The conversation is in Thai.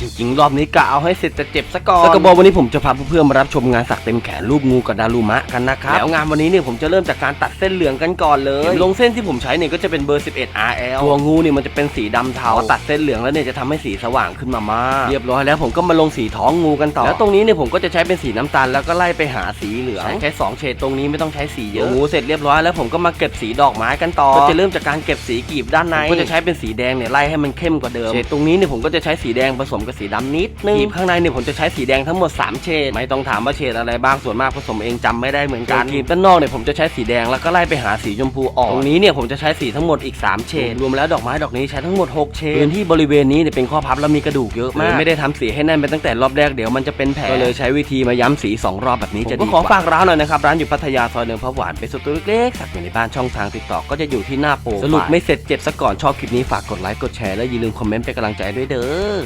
จริงๆ รอบนี้กะเอาให้เสร็จจะเจ็บซะก่อนแล้วก็บอกวันนี้ผมจะพาเพื่อนๆมารับชมงานสักเต็มแขนรูปงูกับดารุมะกันนะครับแล้วงานวันนี้เนี่ยผมจะเริ่มจากการตัดเส้นเหลืองกันก่อนเลยลงเส้นที่ผมใช้เนี่ยก็จะเป็นเบอร์ 11 RL ตัวงูเนี่ยมันจะเป็นสีดำเทาพอตัดเส้นเหลืองแล้วเนี่ยจะทำให้สีสว่างขึ้นมามากเรียบร้อยแล้วผมก็มาลงสีท้องงูกันต่อแล้วตรงนี้เนี่ยผมก็จะใช้เป็นสีน้ำตาลแล้วก็ไล่ไปหาสีเหลืองใช้สองเฉดตรงนี้ไม่ต้องใช้สีเยอะงูเสร็จเรียบร้อยแล้วผมก็มาเก็บสีดอกไม้กันต่อก็จะเริ่มจากการเก็บสีกลีบด้านในผมก็จะใช้เป็นสีแดงเนี่ยไล่ให้มันเข้มกว่าเดิมเฉดตรงนี้เนี่ยผมก็จะใช้สีแดงผสมกับสีดำนิดนึงกลีบข้างในเนี่ยผมจะใช้สีแดงทั้งหมด 3 เฉดไม่ต้องถามว่าเฉดอะไรบ้างส่วนมากผสมเองจำไม่ได้เหมือนกันกลีบด้านนอกเนี่ยผมจะใช้สีแดงแล้วก็ไล่ไปหาสีชมพูอ่อนตรงนี้เนี่ยผมจะใช้สีทั้งหมดอีก 3 เฉดรวมแล้วดอกไม้ดอกนี้ใช้ทั้งหมด 6 เฉดพื้นที่บริเวณนี้เนี่ยเป็นข้อพับแล้วมีกระดูกเยอะมากไม่ได้ทำสีให้แน่นไปตั้งแต่รอบแรกเดี๋ยวมันจะเป็นแผลก็เลยใช้วิธีมาย้ำสีสองรอบแบบนี้จะดีกว่าขอฝากร้านหน่อยนะครับร้านอยู่พัทยาซอยเนินพระหวานเป็นสตูเล็กๆสักอยู่ในบ้านช่องทางติดต่อก็จะอยู่ที่หน้าโปรสรุปไม่เสร็จเจ็บซะก่อนชอบคลิปนี้ฝากกดไลค์กดแชร์และอย่าลืมคอมเมนต์เป็นกำลังใจด้วยเด้อ